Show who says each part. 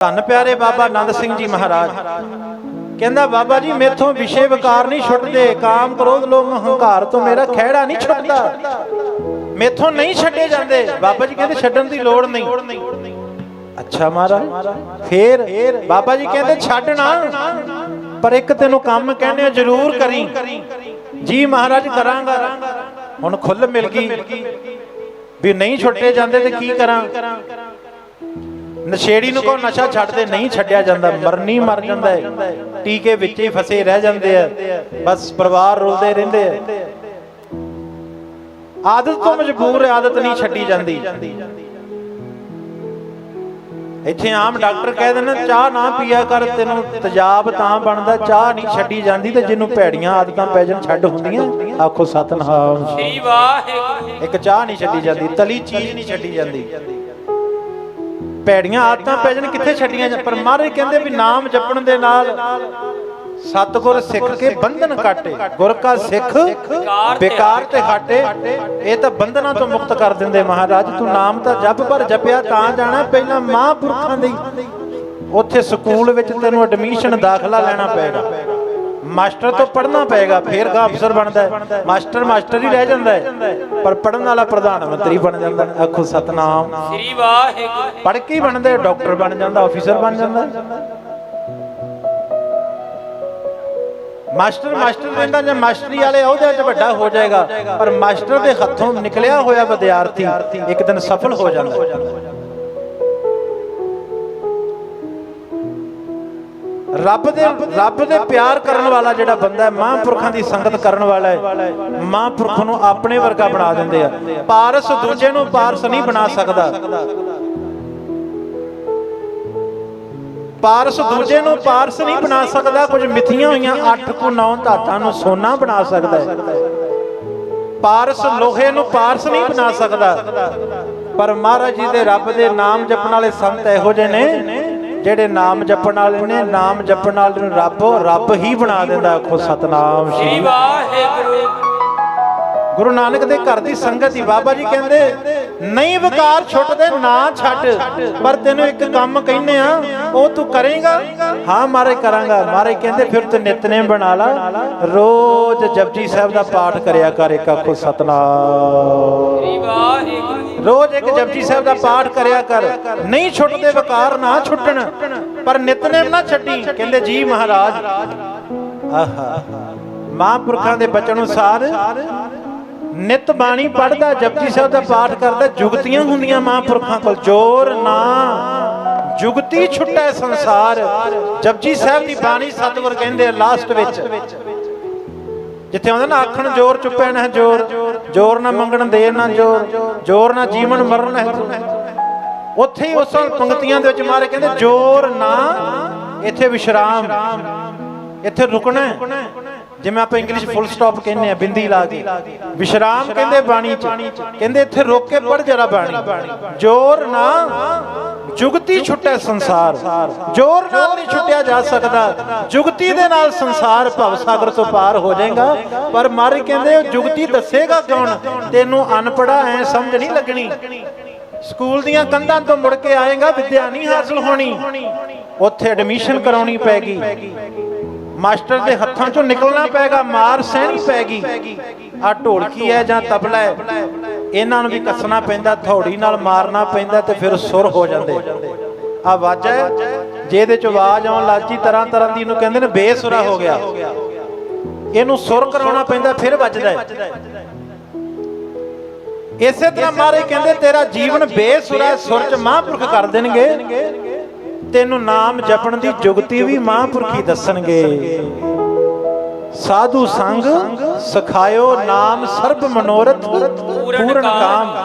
Speaker 1: ਧੰਨ ਪਿਆਰੇ ਬਾਬਾ ਆਨੰਦ ਸਿੰਘ ਜੀ ਮਹਾਰਾਜ। ਕਹਿੰਦਾ, ਬਾਬਾ ਜੀ, ਮੇਥੋਂ ਵਿਸ਼ੇ ਵਿਕਾਰ ਨਹੀਂ ਛੁੱਟਦੇ। ਕਾਮ ਕ੍ਰੋਧ, ਲੋਭ, ਹੰਕਾਰ ਤੋਂ ਮੇਰਾ ਖਹਿੜਾ ਨਹੀਂ ਛੁੱਟਦਾ। ਮੇਥੋਂ ਨਹੀਂ ਛੱਡੇ ਜਾਂਦੇ। ਬਾਬਾ ਜੀ ਕਹਿੰਦੇ, ਛੱਡਣ ਦੀ ਲੋੜ ਨਹੀਂ। ਅੱਛਾ ਮਹਾਰਾਜ, ਫੇਰ ਬਾਬਾ ਜੀ ਕਹਿੰਦੇ, ਛੱਡਣਾ। ਪਰ ਇੱਕ ਤੈਨੂੰ ਕੰਮ ਕਹਿੰਦੇ ਆ, ਜ਼ਰੂਰ ਕਰੀ। ਜੀ ਮਹਾਰਾਜ, ਕਰਾਂਗਾ। ਹੁਣ ਖੁੱਲ ਮਿਲ ਗਈ। ਵੀ ਨਹੀਂ ਛੁੱਟੇ ਜਾਂਦੇ ਤੇ ਕੀ ਕਰਾਂ? ਨਸ਼ੇੜੀ ਨੂੰ ਕੋ ਨਸ਼ਾ ਛੱਡ ਦੇ ਨਹੀਂ ਛੱਡਿਆ ਜਾਂਦਾ ਮਰਨੀ ਮਰ ਜਾਂਦਾ ਹੈ। ਟੀਕੇ ਵਿੱਚ ਹੀ ਫਸੇ ਰਹਿ ਜਾਂਦੇ ਆ। ਬਸ ਪਰਿਵਾਰ ਰੁਲਦੇ ਰਹਿੰਦੇ ਆ। ਆਦਤ ਤੋਂ ਮਜਬੂਰ ਹੈ ਆਦਤ ਨਹੀਂ ਛੱਡੀ ਜਾਂਦੀ। ਇੱਥੇ ਆਮ ਡਾਕਟਰ ਕਹਿ ਨੇ, ਚਾਹ ਨਾ ਪੀਆ ਕਰ ਤੈਨੂੰ ਤੇਜ਼ਾਬ ਤਾਂ ਬਣਦਾ ਚਾਹ ਨਹੀਂ ਛੱਡੀ ਜਾਂਦੀ ਤੇ ਜਿਹਨੂੰ ਭੈੜੀਆਂ ਆਦਤਾਂ ਪੈ ਜਾਣ ਛੱਡ ਹੁੰਦੀਆਂ। ਆਖੋ ਸਤਨਾਮ।
Speaker 2: ਸ੍ਰੀ ਵਾਹਿਗੁਰੂ।
Speaker 1: ਇੱਕ ਚਾਹ ਨਹੀਂ ਛੱਡੀ ਜਾਂਦੀ ਤਲੀ ਚੀਜ਼ ਨਹੀਂ ਛੱਡੀ ਜਾਂਦੀ। ਭੈੜੀਆਂ ਆਦਤਾਂ ਪੈ ਜਾਣ, ਕਿੱਥੇ ਛੱਡੀਆਂ ਜਾਂ ਪਰ ਮਹਾਰਾਜ ਕਹਿੰਦੇ ਵੀ ਨਾਮ ਜਪਣ ਦੇ ਨਾਲ ਸਤਗੁਰ ਸਿੱਖ ਕੇ ਬੰਧਨ ਕਾਟੇ ਗੁਰ ਕਾ ਸਿੱਖ ਬੇਕਾਰ ਤੇ ਹਟੇ ਇਹ ਤਾਂ ਬੰਧਨਾਂ ਤੋਂ ਮੁਕਤ ਕਰ ਦਿੰਦੇ ਮਹਾਰਾਜ, ਤੂੰ ਨਾਮ ਤਾਂ ਜਪ, ਪਰ ਜਪਿਆ ਤਾਂ ਜਾਣਾ, ਪਹਿਲਾਂ ਮਹਾਂਪੁਰਖਾਂ ਦੀ ਉੱਥੇ ਸਕੂਲ ਵਿੱਚ ਤੈਨੂੰ ਐਡਮਿਸ਼ਨ ਦਾਖਲਾ ਲੈਣਾ ਪਏਗਾ। ਮਾਸਟਰ ਤੋਂ ਪੜ੍ਹਨਾ ਪਏਗਾ ਫੇਰ ਗਾ ਅਫਸਰ ਬਣਦਾ ਹੈ। ਮਾਸਟਰ ਮਾਸਟਰ ਹੀ ਰਹਿ ਜਾਂਦਾ ਹੈ। ਪਰ ਪੜਨ ਵਾਲਾ ਪ੍ਰਧਾਨ ਮੰਤਰੀ ਬਣ ਜਾਂਦਾ ਹੈ। ਆਖੋ ਸਤਨਾਮ।
Speaker 2: ਸ੍ਰੀ ਵਾਹਿਗੁਰੂ।
Speaker 1: ਪੜ੍ਹ ਕੇ ਹੀ ਬਣਦੇ ਡਾਕਟਰ ਬਣ ਜਾਂਦਾ ਅਫੀਸਰ ਬਣ ਜਾਂਦਾ ਮਾਸਟਰ ਮਾਸਟਰ ਰਹਿੰਦਾ ਜਾਂ ਮਾਸਟਰੀ ਵਾਲੇ ਅਹੁਦਿਆਂ 'ਚ ਵੱਡਾ ਹੋ ਜਾਏਗਾ ਪਰ ਮਾਸਟਰ ਦੇ ਹੱਥੋਂ ਨਿਕਲਿਆ ਹੋਇਆ ਵਿਦਿਆਰਥੀ ਇੱਕ ਦਿਨ ਸਫਲ ਹੋ ਜਾਂਦਾ ਰੱਬ ਦੇ ਰੱਬ ਦੇ ਪਿਆਰ ਕਰਨ ਵਾਲਾ ਜਿਹੜਾ ਬੰਦਾ ਹੈ, ਮਹਾਂਪੁਰਖਾਂ ਦੀ ਸੰਗਤ ਕਰਨ ਵਾਲਾ ਹੈ। ਮਹਾਂਪੁਰਖ ਨੂੰ ਆਪਣੇ ਵਰਗਾ ਬਣਾ ਦਿੰਦੇ ਆ। ਪਾਰਸ ਦੂਜੇ ਨੂੰ ਪਾਰਸ ਨਹੀਂ ਬਣਾ ਸਕਦਾ। ਪਾਰਸ ਦੂਜੇ ਨੂੰ ਪਾਰਸ ਨਹੀਂ ਬਣਾ ਸਕਦਾ, ਕੁਝ ਮਿੱਥੀਆਂ ਹੋਈਆਂ 8 ਕੁ 9 ਧਾਤਾਂ ਨੂੰ ਸੋਨਾ ਬਣਾ ਸਕਦਾ ਹੈ। ਪਾਰਸ ਲੋਹੇ ਨੂੰ ਪਾਰਸ ਨਹੀਂ ਬਣਾ ਸਕਦਾ। ਪਰ ਮਹਾਰਾਜ ਜੀ ਦੇ ਰੱਬ ਦੇ ਨਾਮ ਜਪਣ ਵਾਲੇ ਸੰਤ ਇਹੋ ਜਿਹੇ ਨੇ। ਜਿਹੜੇ ਨਾਮ ਜਪਣ ਵਾਲੇ ਨੇ ਨਾਮ ਜਪਣ ਵਾਲੇ ਨੂੰ ਰੱਬ ਰੱਬ ਹੀ ਬਣਾ ਦਿੰਦਾ ਆਖੋ ਸਤਨਾਮ
Speaker 2: ਸ੍ਰੀ ਵਾਹਿਗੁਰੂ।
Speaker 1: ਗੁਰੂ ਨਾਨਕ ਦੇ ਘਰ ਦੀ ਸੰਗਤ ਹੀ ਬਾਬਾ ਜੀ ਕਹਿੰਦੇ ਨਹੀਂ ਵਿਕਾਰ ਛੁੱਟਦੇ ਨਾ ਛੱਡ। ਪਰ ਤੈਨੂੰ ਇੱਕ ਕੰਮ ਕਹਿੰਨੇ ਆ ਉਹ ਤੂੰ ਕਰੇਗਾ? ਹਾਂ ਮਾਰੇ ਕਰਾਂਗਾ। ਮਾਰੇ ਕਹਿੰਦੇ ਫਿਰ ਤੂੰ ਨਿਤਨੇਮ ਬਣਾ ਲਾ। ਰੋਜ਼ ਜਪਜੀ ਸਾਹਿਬ ਦਾ ਪਾਠ ਕਰਿਆ ਕਰ ਇੱਕ ਆਖੋ ਸਤਨਾਮ। ਰੋਜ਼ ਇੱਕ ਜਪਜੀ ਸਾਹਿਬ ਦਾ ਪਾਠ ਕਰਿਆ ਕਰ। ਨਹੀਂ ਛੁੱਟਦੇ ਵਿਕਾਰ ਨਾ ਛੁੱਟਣ ਪਰ ਨਿਤਨੇਮ ਨਾ ਛੱਡੀ ਕਹਿੰਦੇ ਜੀ ਮਹਾਰਾਜ। ਆਹਾ ਮਹਾਂਪੁਰਖਾਂ ਦੇ ਬਚਨ ਅਨੁਸਾਰ ਨਿਤ ਬਾਣੀ ਪੜਦਾ ਜਪਜੀ ਸਾਹਿਬ ਦਾ ਪਾਠ ਕਰਦਾ, ਜੁਗਤੀਆਂ ਹੁੰਦੀਆਂ ਮਹਾਂਪੁਰਖਾਂ ਕੋਲ। ਜੋਰ ਨਾ। ਜੁਗਤੀ ਛੁੱਟੈ ਸੰਸਾਰ। ਜਪਜੀ ਸਾਹਿਬ ਦੀ ਬਾਣੀ ਸਤਿਗੁਰ ਕਹਿੰਦੇ ਲਾਸਟ ਵਿੱਚ। ਜਿੱਥੇ ਆਉਂਦਾ ਨਾ, ਆਖਣ ਜੋਰ ਚੁੱਪੈ ਨਾ ਜੋਰ। ਜੋਰ ਨਾ ਮੰਗਣ ਦੇ ਨਾ ਜੋਰ। ਜੋਰ ਨਾ ਜੀਵਨ ਮਰਨ ਹੈ ਉੱਥੇ ਹੀ ਉਸ ਪੰਕਤੀਆਂ ਦੇ ਵਿੱਚ ਮਾਰੇ ਕਹਿੰਦੇ, ਜੋਰ ਨਾ। ਇੱਥੇ ਵਿਸ਼ਰਾਮ। ਇੱਥੇ ਰੁਕਣਾ ਹੈ। ਜਿਵੇਂ ਆਪਾਂ ਇੰਗਲਿਸ਼ ਫੁੱਲ ਸਟਾਪ ਕਹਿੰਦੇ ਆ, ਬਿੰਦੀ ਲਾ ਕੇ ਵਿਸ਼ਰਾਮ ਕਹਿੰਦੇ ਬਾਣੀ ਚ, ਕਹਿੰਦੇ ਇੱਥੇ ਰੁਕ ਕੇ ਪੜ ਜਰਾ ਬਾਣੀ। ਜੋਰ ਨਾ ਜੁਗਤੀ ਛੁੱਟੈ ਸੰਸਾਰ। ਜੋਰ ਨਾਲ ਨਹੀਂ ਛੁੱਟਿਆ ਜਾ ਸਕਦਾ। ਜੁਗਤੀ ਦੇ ਨਾਲ ਸੰਸਾਰ ਭਵ ਸਾਗਰ ਤੋਂ ਪਾਰ ਹੋ ਜਾਏਗਾ। ਪਰ ਮਾਰੇ ਕਹਿੰਦੇ, ਜੁਗਤੀ ਦੱਸੇਗਾ ਕੌਣ? ਤੈਨੂੰ ਅਨਪੜਾ ਐ ਸਮਝ ਨਹੀਂ ਲੱਗਣੀ। ਸਕੂਲ ਦੀਆਂ ਕੰਧਾਂ ਤੋਂ ਮੁੜ ਕੇ ਆਏਗਾ, ਵਿਦਿਆ ਨਹੀਂ ਹਾਸਲ ਹੋਣੀ। ਉੱਥੇ ਐਡਮਿਸ਼ਨ ਕਰਾਉਣੀ ਪੈਗੀ। ਮਾਸਟਰ ਦੇ ਹੱਥਾਂ ਚੋਂ ਨਿਕਲਣਾ ਪੈਗਾ, ਮਾਰ ਸਹਿਣੀ ਪੈਗੀ। ਆ ਢੋਲਕੀ ਹੈ ਜਾਂ ਤਬਲਾ ਹੈ, ਇਹਨਾਂ ਨੂੰ ਵੀ ਕੱਸਣਾ ਪੈਂਦਾ ਥੌੜੀ ਨਾਲ ਮਾਰਨਾ ਪੈਂਦਾ ਤੇ ਫਿਰ ਸੁਰ ਹੋ ਜਾਂਦੇ। ਆ ਵਾਜਾ ਹੈ ਚ ਆਵਾਜ਼ ਆਉਣ ਲੱਗੀ ਤਰ੍ਹਾਂ ਤਰ੍ਹਾਂ ਦੀ ਇਹਨੂੰ ਕਹਿੰਦੇ ਨੇ, ਬੇਸੁਰਾ ਹੋ ਗਿਆ। ਇਹਨੂੰ ਸੁਰ ਕਰਾਉਣਾ ਪੈਂਦਾ, ਫਿਰ ਵੱਜਦਾ ਹੈ। ਇਸੇ ਤਰ੍ਹਾਂ ਮਾਰੇ ਕਹਿੰਦੇ, ਤੇਰਾ ਜੀਵਨ ਬੇਸੁਰਾ ਸੁਰ ਚ ਮਹਾਂਪੁਰਖ ਕਰ ਦੇਣਗੇ। ਤੈਨੂੰ ਨਾਮ ਜਪਣ ਦੀ ਜੁਗਤੀ ਵੀ ਮਹਾਂਪੁਰਖੀ ਦੱਸਣਗੇ। ਸਾਧੂ ਸੰਗ ਸਖਾਇਓ ਨਾਮ ਸਰਬ ਮਨੋਰਥ ਪੂਰਨ ਕਾਮ।